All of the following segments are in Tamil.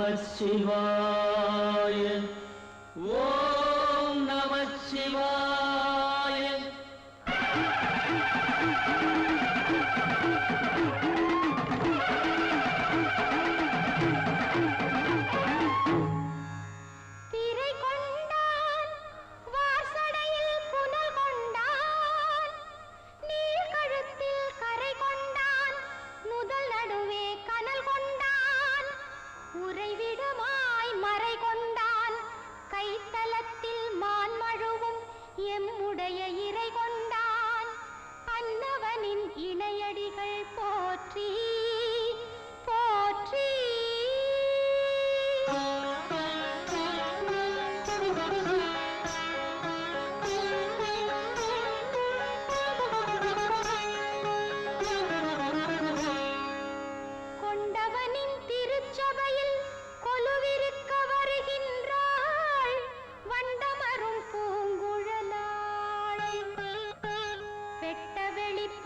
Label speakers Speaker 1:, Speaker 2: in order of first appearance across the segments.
Speaker 1: சிவாய
Speaker 2: விடுமாய் மறை கொண்டான் கைத்தலத்தில் மான் மழுவும் எம்முடைய இறை கொண்டான். அன்னவனின் இணையடிகள் போற்றி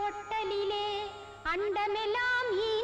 Speaker 2: பொட்டலிலே அண்டமெல்லாம் ஈ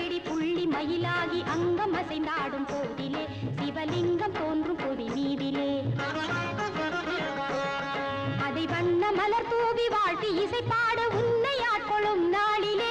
Speaker 2: செடி புள்ளி மயிலாகி அங்கம் அசைந்தாடும் போதிலே சிவலிங்கம் தோன்றும் புவி மீதிலே. அதை வண்ண மலர் தூவி வாழ்த்தி இசைப்பாட உன்னை ஆட்கொள்ளும் நாளிலே.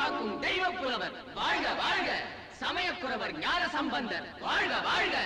Speaker 1: காக்கும் தெய்வ புலவர் வாழ்க வாழ்க. சமயக்குறவர் ஞான சம்பந்தர். வாழ்க வாழ்க.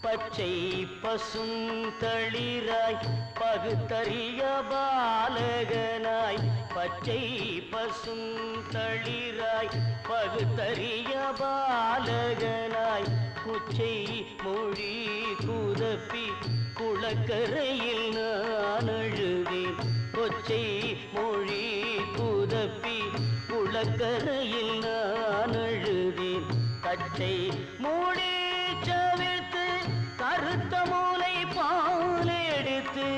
Speaker 1: பச்சை பசுந்தளிராய் பகுத்தறிய பாலகனாய். பச்சை பசுந்தளிராய் பகுத்தறிய பாலகனாய். குச்சை மொழி குதப்பி குளக்கரையில் நான் அழுவேன். கொச்சை மொழி புதப்பி குளக்கரையில் நான் அழுவேன். கச்சை மூடி சவிழ்த்து கருத்த மூளை பால் எடுத்து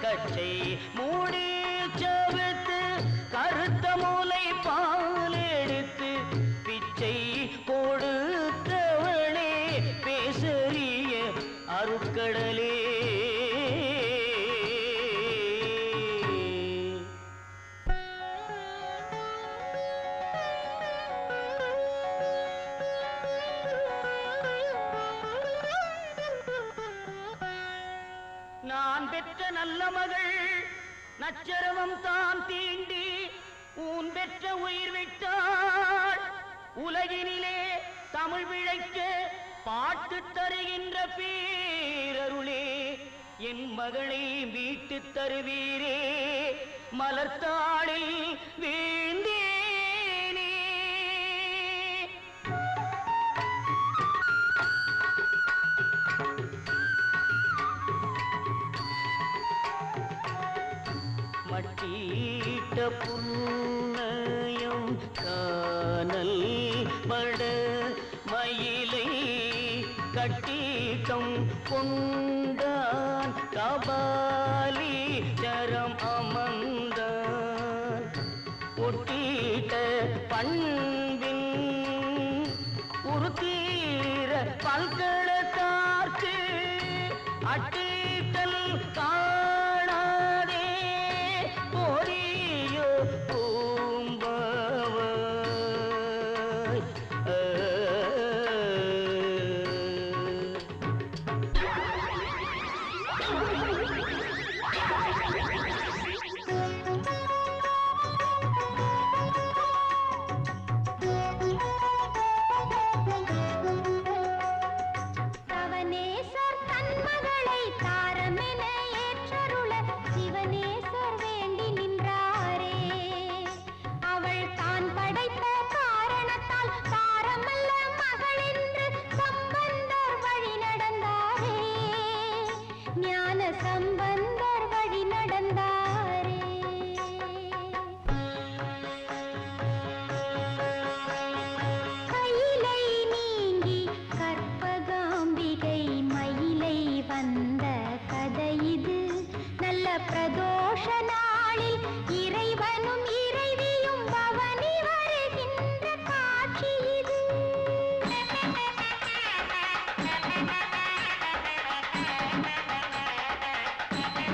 Speaker 1: கச்சை மூ நான் பெற்ற நல்ல மகள் நச்சரவம் தான் தீண்டி ஊன் பெற்ற உயிர் விட்டாள். உலகினிலே தமிழ் விழைக்க பாட்டு தருகின்ற பேரருளே என் மகளை மீட்டு தருவீரே. மலர்த்தாளில் வீழ்ந்தேனே மட்டீட்ட புன்னயம் காணல் பட மயிலை கட்டீட்டம் கொண்டான். கபாலி சரம் அமர்ந்தான். ஒட்டீட்ட பண்பின் உருத்தீர பல்கலத்தார்க்கு அட்டீட்டல்
Speaker 2: கா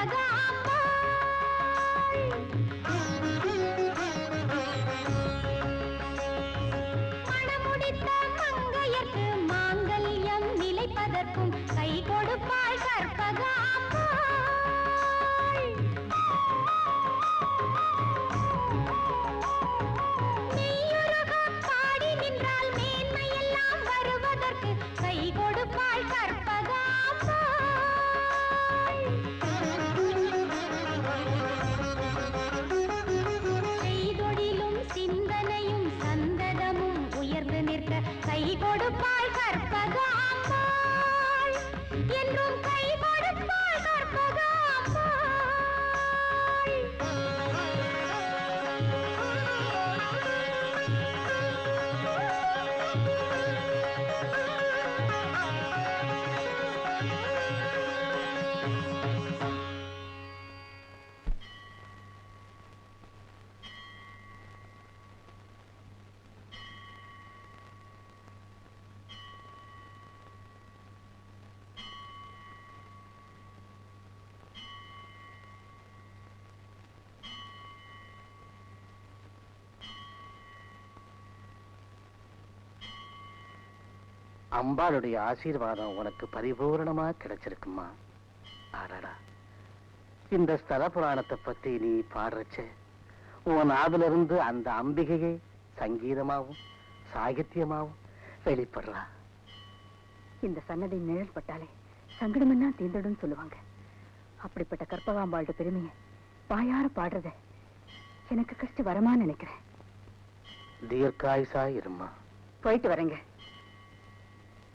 Speaker 2: लगा கை கொடுப்பாள் கற்பகாம்பாள் என்றும் கை
Speaker 3: அம்பாளுடைய ஆசீர்வாதம் உனக்கு பரிபூரணமா கிடைச்சிருக்குமா? ஆடாடா. இந்த ஸ்தல புராணத்தை பத்தி நீ பாடுறச்ச. உன் நாவில இருந்து அந்த அம்பிகையே சங்கீதமாவும் சாகித்யமாவும் வெளிப்படுறா.
Speaker 4: இந்த சன்னதி நிழல் பட்டாலே சங்கடமெல்லாம் தீர்ந்துடும் சொல்லுவாங்க. அப்படிப்பட்ட கற்பகாம்பாள்ட பெருமையை வாயார பாடுறத எனக்கு கஷ்ட வரமா நினைக்கிறேன்.
Speaker 3: தீர்க்காயுசா இருமா
Speaker 4: போயிட்டு வரேங்க.